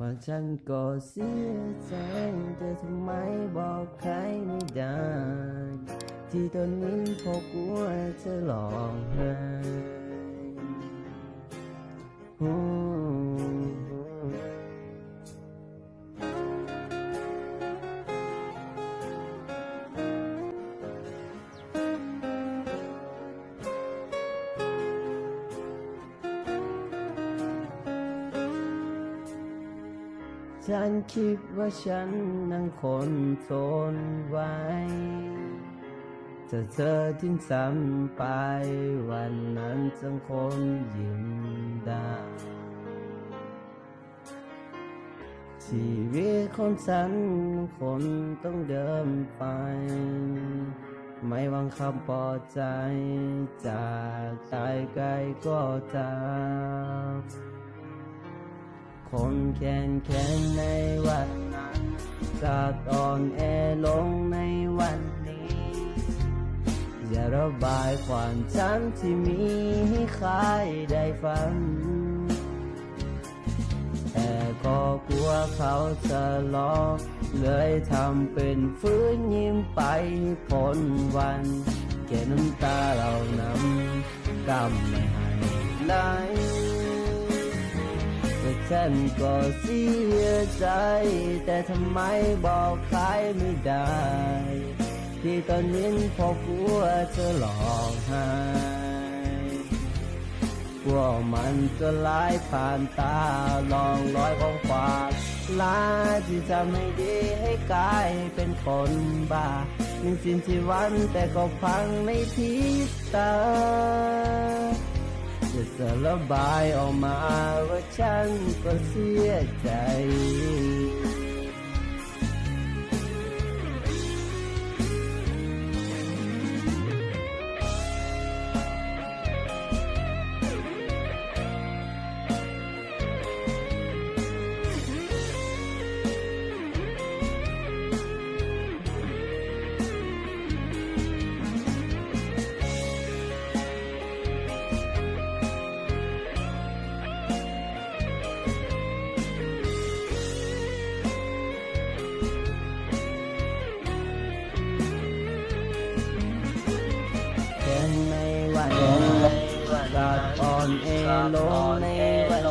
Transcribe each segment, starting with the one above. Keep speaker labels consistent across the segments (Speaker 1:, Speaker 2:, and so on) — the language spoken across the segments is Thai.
Speaker 1: ว่าฉันก็เสียใจแต่ทำไมบอกใครไม่ได้ ที่ตอนนี้พอกลัวจะหลอกให้ ฉันคิดว่าฉันนั่งคนทนไว้ถ้าเธอทิ้งซ้ำไป วันนั้นสังคมยิ้มได้ชีวิตของฉันคนต้องเดินไป ไม่หวังคำพอใจ จากตายไกลก็ตาม คนแค้นแค้นในวันนั้นจะตอนแอลงในวันนี้อย่าระบายความช้ำที่มีให้ใครได้ฟัง แต่ก็กลัวเขาจะล้อเลยทำเป็นฟื้นยิ้มไปพ้นวันแค่น้ำตาเรานำกำไม่ให้ไหล ฉันก็เสียใจ แต่ทำไมบอกใครไม่ได้ ที่ตอนนี้พอกลัวเธอหลอกหายกลัวมันจะลายผ่านตาลองรอยของความลาที่ทำให้ดีให้กลายเป็นคนบ้ามีสิ้นที่วันแต่ก็พังในพริบตา จะสาระบายออกมาว่าฉันก็เสียใจ อ่อนเอลงในวัน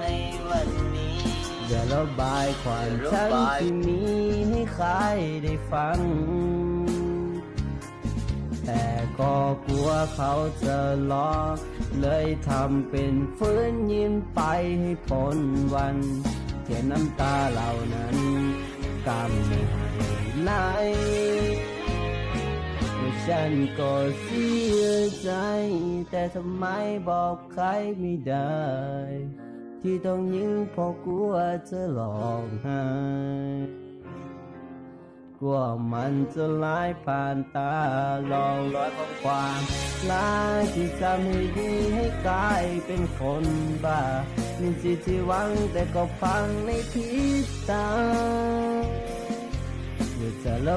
Speaker 2: ในวันนี้
Speaker 1: อย่าระบายความช้ำที่มีให้ใครได้ฟัง แต่ก็กลัวเขาจะล้อเลยทำเป็นฟื้นยิ้มไปให้พ้นวันเทียนน้ำตาเหล่านั้นกำไม่ไหล ฉันก็เสียใจ แต่ทำไมบอกใครไม่ได้ ที่ต้องยิ้มเพราะกลัวเธอหลอกหายกลัวมันจะลายผ่านตาลองรอยของความลายที่ทำให้ดีให้กลายเป็นคนบ้ามีสิทธิ์ที่หวังแต่ก็พังในพริบตา อยากจะร